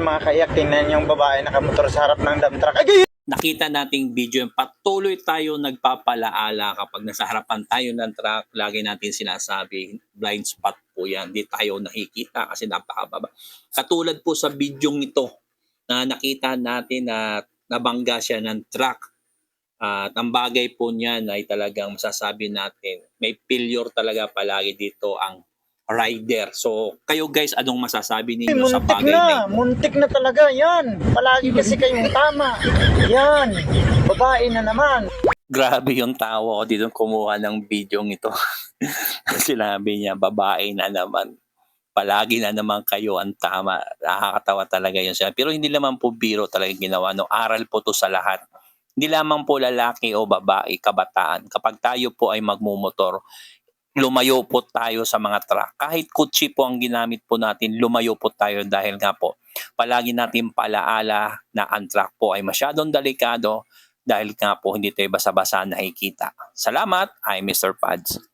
Mga kaiyak, tingnan yung babae nakamotor sa harap ng dump truck. Ay, nakita nating video yung patuloy tayo nagpapalaala kapag nasa harapan tayo ng truck, lagi natin sinasabi, blind spot po yan. Hindi tayo nakikita kasi napakababa. Katulad po sa video ito na nakita natin na nabangga siya ng truck. At ang bagay po niyan ay talagang masasabi natin, may failure talaga palagi dito ang rider. So, kayo guys, anong masasabi ninyo sa muntik bagay na na, muntik na talaga yan. Palagi kasi kayong tama. Yan, babae na naman. Grabe yung tawa ko dito kumuha ng video ito. Sinabi niya, babae na naman. Palagi na naman kayo ang tama. Nakakatawa talaga yun siya. Pero hindi naman po biro talaga ginawa. No? Aral po to sa lahat. Hindi lamang po lalaki o babae, kabataan. Kapag tayo po ay magmumotor, lumayo po tayo sa mga truck. Kahit kutsi po ang ginamit po natin, lumayo po tayo dahil nga po, palagi natin palaala na ang truck po ay masyadong delikado dahil nga po hindi tayo basa-basa nakikita. Salamat, I'm Mr. Pads.